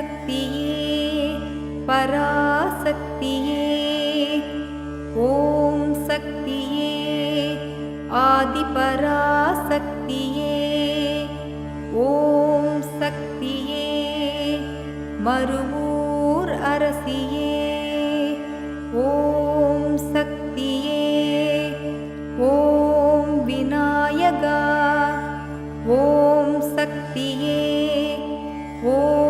शक्तिये पराशक्तिये ॐ शक्तिये आदिपराशक्तिये ॐ शक्ति मरु ॐ शक्तिये ॐ विनायगा ॐ शक्तिये ॐ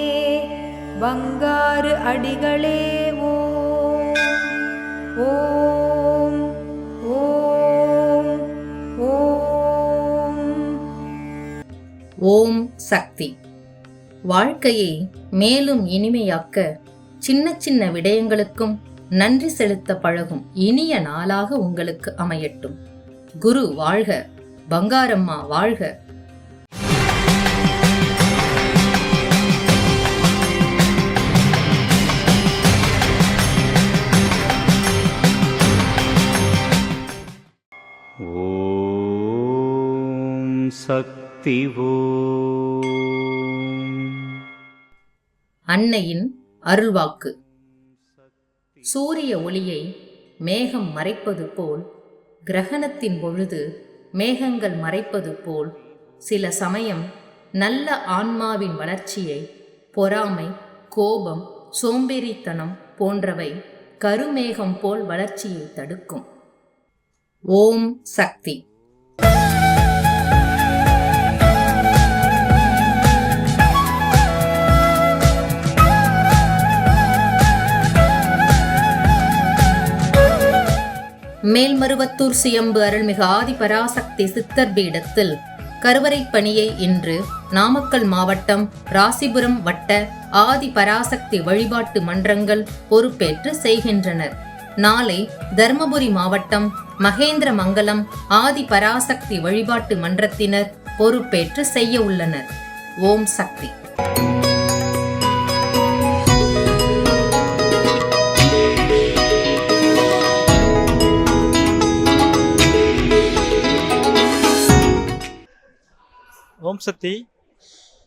வங்காறு அடிகளே ஓம் ஓம் ஓம் ஓம். ஓம் சக்தி. வாழ்க்கையை மேலும் இனிமையாக்க சின்ன சின்ன விடயங்களுக்கும் நன்றி செலுத்த பழகும் இனிய நாளாக உங்களுக்கு அமையட்டும். குரு வாழ்க பங்காரம்மா வாழ்க. சக்தி அன்னையின் அருள்வாக்கு. சூரிய ஒளியை மேகம் மறைப்பது போல் கிரகணத்தின் பொழுது மேகங்கள் மறைப்பது போல் சில சமயம் நல்ல ஆன்மாவின் வளர்ச்சியை பொறாமை கோபம் சோம்பேறித்தனம் போன்றவை கருமேகம் போல் வளர்ச்சியை தடுக்கும். ஓம் சக்தி. மேல்மருவத்தூர் சுயம்பு அருள்மிகு ஆதிபராசக்தி சித்தர் பீடத்தில் கருவறை பணியை இன்று நாமக்கல் மாவட்டம் ராசிபுரம் வட்ட ஆதி பராசக்தி வழிபாட்டு மன்றங்கள் பொறுப்பேற்று செய்கின்றனர். நாளை தருமபுரி மாவட்டம் மகேந்திரமங்கலம் ஆதி பராசக்தி வழிபாட்டு மன்றத்தினர் பொறுப்பேற்று செய்ய உள்ளனர். ஓம் சக்தி. ஓம் சக்தி.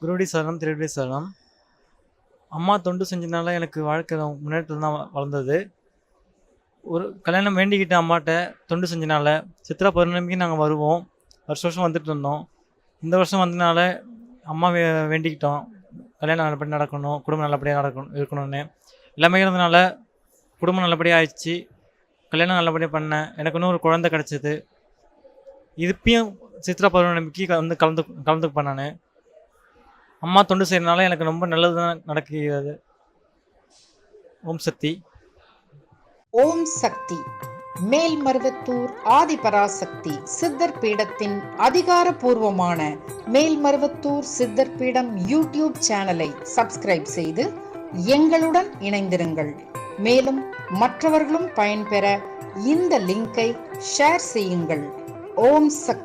குருடி சரணம் திருடி சரணம். அம்மா தொண்டு செஞ்சதுனால எனக்கு வாழ்க்கை முன்னேற்றம் தான் வளர்ந்தது. ஒரு கல்யாணம் வேண்டிக்கிட்ட அம்மாட்ட தொண்டு செஞ்சனால சித்ரா பௌர்ணமிக்கு நாங்கள் வருவோம். வருஷ வருஷம் வந்துட்டு இருந்தோம். இந்த வருஷம் வந்தனால அம்மா வே வேண்டிக்கிட்டோம். கல்யாணம் நல்லபடியாக நடக்கணும் குடும்பம் நல்லபடியாக நடக்கணும் இருக்கணும்னு. எல்லாமே இருந்தனால குடும்பம் நல்லபடியாக ஆயிடுச்சு. கல்யாணம் நல்லபடியாக பண்ணேன். எனக்கு இன்னும் ஒரு குழந்தை கிடச்சிது. இதுப்பையும் சித்ரா பௌர்ணமிக்கு வந்து கலந்து கலந்துப்பேன் நான். அம்மா தொண்டு செய்யறதுனால எனக்கு ரொம்ப நல்லது தான் நடக்கிறது ஓம் சக்தி. ஓம் சக்தி. மேல்மருவத்தூர் ஆதிபராசக்தி சித்தர் பீடத்தின் அதிகாரபூர்வமான மேல்மருவத்தூர் சித்தர் பீடம் யூடியூப் சேனலை சப்ஸ்கிரைப் செய்து எங்களுடன் இணைந்திருங்கள். மேலும் மற்றவர்களும் பயன்பெற இந்த லிங்கை ஷேர் செய்யுங்கள். ஓம் சக்தி.